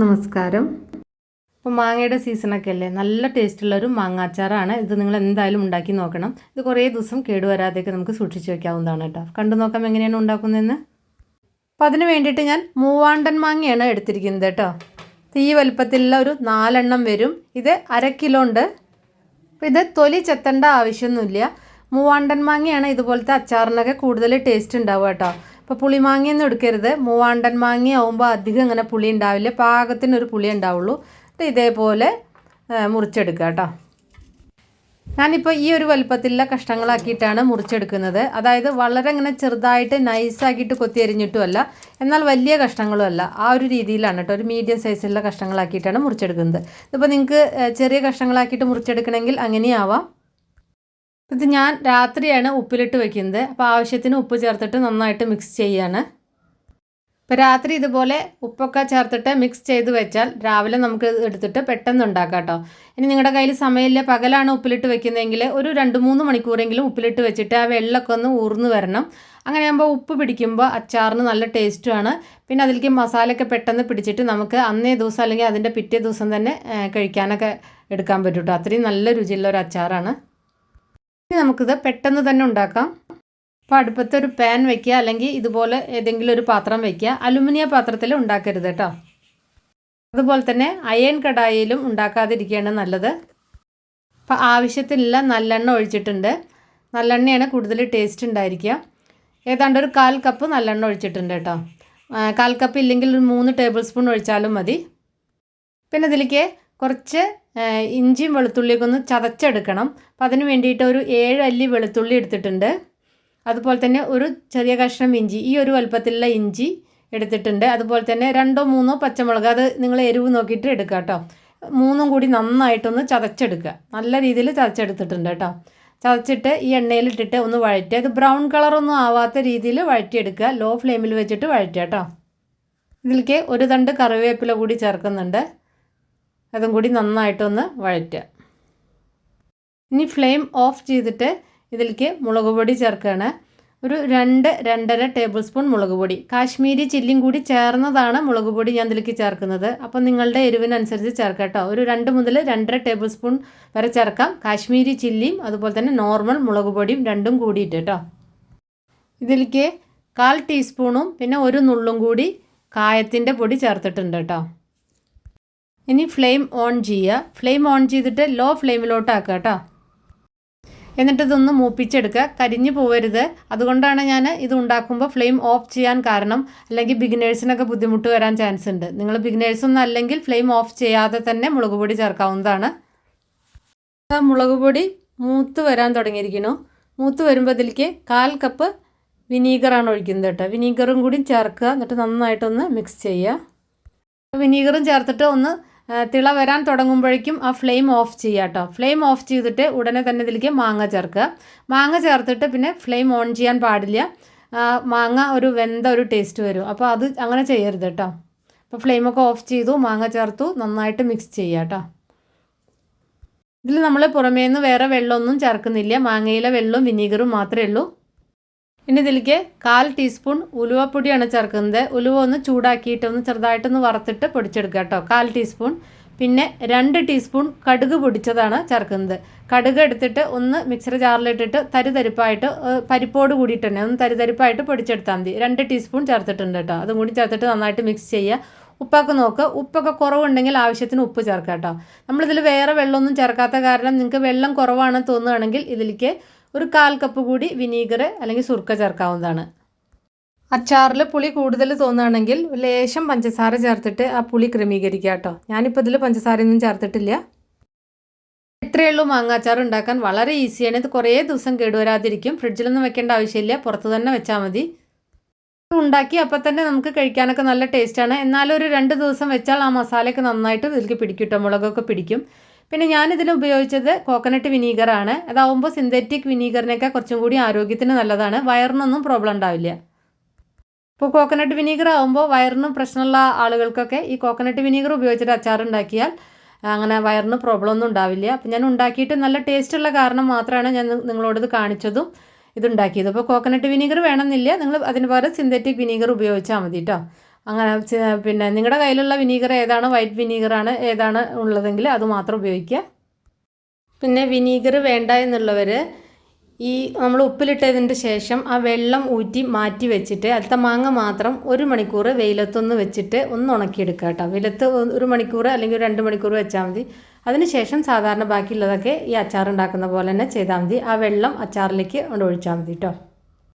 നമസ്കാരം. ഇപ്പോൾ മാങ്ങയുടെ സീസണൊക്കെ അല്ലേ? നല്ല ടേസ്റ്റുള്ളൊരു മാങ്ങാച്ചാറാണ്. ഇത് നിങ്ങൾ എന്തായാലും ഉണ്ടാക്കി നോക്കണം. ഇത് കുറേ ദിവസം കേടുവരാതെയൊക്കെ നമുക്ക് സൂക്ഷിച്ച് വെക്കാവുന്നതാണ് കേട്ടോ. കണ്ടു നോക്കാം എങ്ങനെയാണ് ഉണ്ടാക്കുന്നതെന്ന്. അപ്പോൾ അതിന് വേണ്ടിയിട്ട് ഞാൻ മൂവാണ്ടൻ മാങ്ങയാണ് എടുത്തിരിക്കുന്നത് കേട്ടോ. തീ വലുപ്പത്തിലുള്ള ഒരു നാലെണ്ണം വരും. ഇത് അര കിലോ ഉണ്ട്. ഇത് തൊലി ചെത്തേണ്ട ആവശ്യമൊന്നുമില്ല. മൂവാണ്ടൻ മാങ്ങയാണ് ഇതുപോലത്തെ അച്ചാറിനൊക്കെ കൂടുതൽ ടേസ്റ്റ് ഉണ്ടാവുക കേട്ടോ. ഇപ്പോൾ പുളിമാങ്ങയൊന്നും എടുക്കരുത്. മൂവാണ്ടൻ മാങ്ങ ആവുമ്പോൾ അധികം ഇങ്ങനെ പുളി ഉണ്ടാവില്ല. പാകത്തിനൊരു പുളി ഉണ്ടാവുള്ളൂ. ഇത് ഇതേപോലെ മുറിച്ചെടുക്കുക കേട്ടോ. ഞാനിപ്പോൾ ഈ ഒരു വലുപ്പത്തിലുള്ള കഷ്ണങ്ങളാക്കിയിട്ടാണ് മുറിച്ചെടുക്കുന്നത്. അതായത് വളരെ ഇങ്ങനെ ചെറുതായിട്ട് നൈസാക്കിയിട്ട് കൊത്തി അരിഞ്ഞിട്ടുമല്ല. എന്നാൽ വലിയ കഷ്ണങ്ങളുമല്ല. ആ ഒരു രീതിയിലാണ് കേട്ടോ. ഒരു മീഡിയം സൈസിലുള്ള കഷ്ണങ്ങളാക്കിയിട്ടാണ് മുറിച്ചെടുക്കുന്നത്. ഇതിപ്പോൾ നിങ്ങൾക്ക് ചെറിയ കഷ്ണങ്ങളാക്കിയിട്ട് മുറിച്ചെടുക്കണമെങ്കിൽ അങ്ങനെയാവാം. ഇത് ഞാൻ രാത്രിയാണ് ഉപ്പിലിട്ട് വെക്കുന്നത്. അപ്പോൾ ആവശ്യത്തിന് ഉപ്പ് ചേർത്തിട്ട് നന്നായിട്ട് മിക്സ് ചെയ്യാണ്. ഇപ്പോൾ രാത്രി ഇതുപോലെ ഉപ്പൊക്കെ ചേർത്തിട്ട് മിക്സ് ചെയ്ത് വെച്ചാൽ രാവിലെ നമുക്ക് എടുത്തിട്ട് പെട്ടെന്ന് ഉണ്ടാക്കാം കേട്ടോ. ഇനി നിങ്ങളുടെ കയ്യിൽ സമയമില്ല. പകലാണ് ഉപ്പിലിട്ട് വെക്കുന്നതെങ്കിൽ ഒരു രണ്ട് മൂന്ന് മണിക്കൂറെങ്കിലും ഉപ്പിലിട്ട് വെച്ചിട്ട് ആ വെള്ളമൊക്കെ ഒന്ന് ഊർന്ന് വരണം. അങ്ങനെ ആകുമ്പോൾ ഉപ്പ് പിടിക്കുമ്പോൾ അച്ചാറിന് നല്ല ടേസ്റ്റുമാണ് പിന്നെ അതിലേക്ക് മസാലയൊക്കെ പെട്ടെന്ന് പിടിച്ചിട്ട് നമുക്ക് അന്നേ ദിവസം അല്ലെങ്കിൽ അതിന്റെ പിറ്റേ ദിവസം തന്നെ കഴിക്കാനൊക്കെ എടുക്കാൻ പറ്റും കേട്ടോ. അത്രയും നല്ല രുചിയുള്ള ഒരു അച്ചാറാണ്. ഇനി നമുക്കിത് പെട്ടെന്ന് തന്നെ ഉണ്ടാക്കാം. അപ്പോൾ അടുപ്പത്ത് ഒരു പാൻ വെക്കുക അല്ലെങ്കിൽ ഇതുപോലെ ഏതെങ്കിലും ഒരു പാത്രം വെക്കുക. അലുമിനിയ പാത്രത്തിൽ ഉണ്ടാക്കരുത് കേട്ടോ. അതുപോലെ തന്നെ അയൺ കടായിലും ഉണ്ടാക്കാതിരിക്കുകയാണ് നല്ലത്. അപ്പോൾ ആവശ്യത്തിനുള്ള നല്ലെണ്ണ ഒഴിച്ചിട്ടുണ്ട്. നല്ലെണ്ണയാണ് കൂടുതൽ ടേസ്റ്റ് ഉണ്ടായിരിക്കുക. ഏതാണ്ട് ഒരു കാൽ കപ്പ് നല്ലെണ്ണ ഒഴിച്ചിട്ടുണ്ട് കേട്ടോ. കാൽ കപ്പ് ഇല്ലെങ്കിൽ ഒരു മൂന്ന് ടേബിൾ സ്പൂൺ ഒഴിച്ചാലും മതി. പിന്നെ ഇതിലേക്ക് കുറച്ച് ഇഞ്ചിയും വെളുത്തുള്ളിയൊക്കെ ഒന്ന് ചതച്ചെടുക്കണം. അപ്പോൾ അതിന് വേണ്ടിയിട്ട് ഒരു ഏഴ് അല്ലി വെളുത്തുള്ളി എടുത്തിട്ടുണ്ട്. അതുപോലെ തന്നെ ഒരു ചെറിയ കഷ്ണം ഇഞ്ചി ഈ ഒരു വലുപ്പത്തിലുള്ള ഇഞ്ചി എടുത്തിട്ടുണ്ട്. അതുപോലെ തന്നെ രണ്ടോ മൂന്നോ പച്ചമുളക് അത് നിങ്ങൾ എരിവ് നോക്കിയിട്ട് എടുക്കുക കേട്ടോ. മൂന്നും കൂടി നന്നായിട്ടൊന്ന് ചതച്ചെടുക്കുക. നല്ല രീതിയിൽ ചതച്ചെടുത്തിട്ടുണ്ട് കേട്ടോ. ചതച്ചിട്ട് ഈ എണ്ണയിലിട്ടിട്ട് ഒന്ന് വഴറ്റുക. ഇത് ബ്രൗൺ കളറൊന്നും ആവാത്ത രീതിയിൽ വഴറ്റിയെടുക്കുക. ലോ ഫ്ലെയിമിൽ വെച്ചിട്ട് വഴറ്റുക കേട്ടോ. ഇതിലേക്ക് ഒരു തണ്ട് കറിവേപ്പില കൂടി ചേർക്കുന്നുണ്ട്. അതും കൂടി നന്നായിട്ടൊന്ന് വഴറ്റുക. ഇനി ഫ്ലെയിം ഓഫ് ചെയ്തിട്ട് ഇതിലേക്ക് മുളക് പൊടി ചേർക്കുകയാണ്. ഒരു രണ്ട് രണ്ടര ടേബിൾ സ്പൂൺ മുളക് പൊടി. കാശ്മീരി ചില്ലിയും കൂടി ചേർന്നതാണ് മുളക് പൊടി ഞാൻ ഇതിലേക്ക് ചേർക്കുന്നത്. അപ്പോൾ നിങ്ങളുടെ എരിവിനനുസരിച്ച് ചേർക്കാം കേട്ടോ. ഒരു രണ്ട് മുതൽ രണ്ടര ടേബിൾ സ്പൂൺ വരെ ചേർക്കാം. കാശ്മീരി ചില്ലിയും അതുപോലെ തന്നെ നോർമൽ മുളക് പൊടിയും രണ്ടും കൂടിയിട്ട് കേട്ടോ. ഇതിലേക്ക് കാൽ ടീസ്പൂണും പിന്നെ ഒരു നുള്ളും കൂടി കായത്തിന്റെ പൊടി ചേർത്തിട്ടുണ്ട് കേട്ടോ. ഇനി ഫ്ലെയിം ഓൺ ചെയ്യുക. ഫ്ലെയിം ഓൺ ചെയ്തിട്ട് ലോ ഫ്ലെയിമിലോട്ടാക്കുക കേട്ടോ എന്നിട്ടിതൊന്ന് മൂപ്പിച്ചെടുക്കുക. കരിഞ്ഞു പോവരുത്. അതുകൊണ്ടാണ് ഞാൻ ഇത് ഉണ്ടാക്കുമ്പോൾ ഫ്ലെയിം ഓഫ് ചെയ്യാൻ കാരണം അല്ലെങ്കിൽ ബിഗിനേഴ്സിനൊക്കെ ബുദ്ധിമുട്ട് വരാൻ ചാൻസ് ഉണ്ട്. നിങ്ങൾ ബിഗിനേഴ്സ് ഒന്നും അല്ലെങ്കിൽ ഫ്ലെയിം ഓഫ് ചെയ്യാതെ തന്നെ മുളക് പൊടി ചേർക്കാവുന്നതാണ്. മുളക് പൊടി മൂത്ത് വരാൻ തുടങ്ങിയിരിക്കുന്നു. മൂത്ത് വരുമ്പോൾ കാൽ കപ്പ് വിനീഗറാണ് ഒഴിക്കുന്നത് കേട്ടോ വിനീഗറും കൂടി ചേർക്കുക. എന്നിട്ട് നന്നായിട്ടൊന്ന് മിക്സ് ചെയ്യുക. വിനീഗറും ചേർത്തിട്ട് ഒന്ന് തിള വരാൻ തുടങ്ങുമ്പോഴേക്കും ആ ഫ്ലെയിം ഓഫ് ചെയ്യുക കേട്ടോ. ഫ്ലെയിം ഓഫ് ചെയ്തിട്ട് ഉടനെ തന്നെ ഇതിലേക്ക് മാങ്ങ ചേർക്കുക. മാങ്ങ ചേർത്തിട്ട് പിന്നെ ഫ്ലെയിം ഓൺ ചെയ്യാൻ പാടില്ല. മാങ്ങ ഒരു വെന്ത ഒരു ടേസ്റ്റ് വരും. അപ്പോൾ അത് അങ്ങനെ ചെയ്യരുത് കേട്ടോ. അപ്പോൾ ഫ്ലെയിമൊക്കെ ഓഫ് ചെയ്തു മാങ്ങ ചേർത്തു നന്നായിട്ട് മിക്സ് ചെയ്യുക കേട്ടോ. ഇതിൽ നമ്മൾ പുറമേ നിന്ന് വേറെ വെള്ളമൊന്നും ചേർക്കുന്നില്ല. മാങ്ങയിലെ വെള്ളവും വിനീഗറും മാത്രമേ ഉള്ളൂ. ഇനി ഇതിലേക്ക് കാൽ ടീസ്പൂൺ ഉലുവപ്പൊടിയാണ് ചേർക്കുന്നത്. ഉലുവ ഒന്ന് ചൂടാക്കിയിട്ട് ഒന്ന് ചെറുതായിട്ടൊന്ന് വറുത്തിട്ട് പൊടിച്ചെടുക്കുക കേട്ടോ. കാൽ ടീസ്പൂൺ. പിന്നെ രണ്ട് ടീസ്പൂൺ കടുക് പൊടിച്ചതാണ് ചേർക്കുന്നത്. കടുക് എടുത്തിട്ട് ഒന്ന് മിക്സർ ജാറിലിട്ടിട്ട് തരിതരിപ്പായിട്ട് പരിപ്പോട് കൂടിയിട്ട് തന്നെ ഒന്ന് തരിതരിപ്പായിട്ട് പൊടിച്ചെടുത്താൽ മതി. രണ്ട് ടീസ്പൂൺ ചേർത്തിട്ടുണ്ട് കേട്ടോ. അതും കൂടി ചേർത്തിട്ട് നന്നായിട്ട് മിക്സ് ചെയ്യുക. ഉപ്പൊക്കെ നോക്കുക ഉപ്പൊക്കെ കുറവുണ്ടെങ്കിൽ ആവശ്യത്തിന് ഉപ്പ് ചേർക്കാം കേട്ടോ. നമ്മളിതിൽ വേറെ വെള്ളമൊന്നും ചേർക്കാത്ത കാരണം നിങ്ങൾക്ക് വെള്ളം കുറവാണെന്ന് തോന്നുകയാണെങ്കിൽ ഇതിലേക്ക് ഒരു കാൽ കപ്പ് കൂടി വിനീഗർ അല്ലെങ്കിൽ സുർക്ക ചേർക്കാവുന്നതാണ്. അച്ചാറിൽ പുളി കൂടുതൽ തോന്നുകയാണെങ്കിൽ ലേശം പഞ്ചസാര ചേർത്തിട്ട് ആ പുളി ക്രമീകരിക്കുക കേട്ടോ. ഞാനിപ്പോൾ ഇതിൽ പഞ്ചസാരയൊന്നും ചേർത്തിട്ടില്ല. ഇത്രയേ ഉള്ളൂ മാങ്ങ അച്ചാർ ഉണ്ടാക്കാൻ വളരെ ഈസിയാണ്. ഇത് കുറേ ദിവസം കേടുവരാതിരിക്കും. ഫ്രിഡ്ജിലൊന്നും വെക്കേണ്ട ആവശ്യമില്ല. പുറത്ത് തന്നെ വെച്ചാൽ മതി. ഉണ്ടാക്കി അപ്പം തന്നെ നമുക്ക് കഴിക്കാനൊക്കെ നല്ല ടേസ്റ്റാണ്. എന്നാലും ഒരു രണ്ട് ദിവസം വെച്ചാൽ ആ മസാലയൊക്കെ നന്നായിട്ട് ഇതിലേക്ക് പിടിക്കും മുളകൊക്കെ പിടിക്കും. പിന്നെ ഞാനിതിൽ ഉപയോഗിച്ചത് കോക്കനട്ട് വിനീഗറാണ് അതാവുമ്പോൾ സിന്തറ്റിക് വിനീഗറിനൊക്കെ കുറച്ചും കൂടി ആരോഗ്യത്തിന് നല്ലതാണ്. വയറിനൊന്നും പ്രോബ്ലം ഉണ്ടാവില്ല. ഇപ്പോൾ കോക്കനട്ട് വിനീഗർ ആകുമ്പോൾ വയറിനും പ്രശ്നമുള്ള ആളുകൾക്കൊക്കെ ഈ കോക്കനട്ട് വിനീഗർ ഉപയോഗിച്ചിട്ട് അച്ചാർ ഉണ്ടാക്കിയാൽ അങ്ങനെ വയറിന് പ്രോബ്ലം ഒന്നും ഉണ്ടാവില്ല. അപ്പം ഞാൻ ഉണ്ടാക്കിയിട്ട് നല്ല ടേസ്റ്റുള്ള കാരണം മാത്രമാണ് ഞാൻ നിങ്ങളോട് ഇത് കാണിച്ചതും ഇതുണ്ടാക്കിയത്. അപ്പോൾ കോക്കനട്ട് വിനീഗർ വേണമെന്നില്ല. നിങ്ങൾ അതിന് പകരം സിന്തറ്റിക് വിനീഗർ ഉപയോഗിച്ചാൽ മതി കേട്ടോ അങ്ങനെ പിന്നെ നിങ്ങളുടെ കയ്യിലുള്ള വിനീഗർ ഏതാണ് വൈറ്റ് വിനീഗറാണ് ഏതാണ് ഉള്ളതെങ്കിൽ അത് മാത്രം ഉപയോഗിക്കുക പിന്നെ വിനീഗർ വേണ്ട എന്നുള്ളവർ ഈ നമ്മൾ ഉപ്പിലിട്ടതിന്റെ ശേഷം ആ വെള്ളം ഊറ്റി മാറ്റി വെച്ചിട്ട് അടുത്ത മാങ്ങ മാത്രം ഒരു മണിക്കൂർ വെയിലത്തൊന്ന് വെച്ചിട്ട് ഒന്ന് ഉണക്കിയെടുക്കുക കേട്ടോ. വെയിലത്ത് ഒരു മണിക്കൂർ അല്ലെങ്കിൽ രണ്ട് മണിക്കൂർ വെച്ചാൽ മതി. അതിനുശേഷം സാധാരണ ബാക്കിയുള്ളതൊക്കെ ഈ അച്ചാർ ഉണ്ടാക്കുന്ന പോലെ തന്നെ ചെയ്താൽ മതി. ആ വെള്ളം അച്ചാറിലേക്ക് കൊണ്ട് ഒഴിച്ചാൽ മതി കേട്ടോ.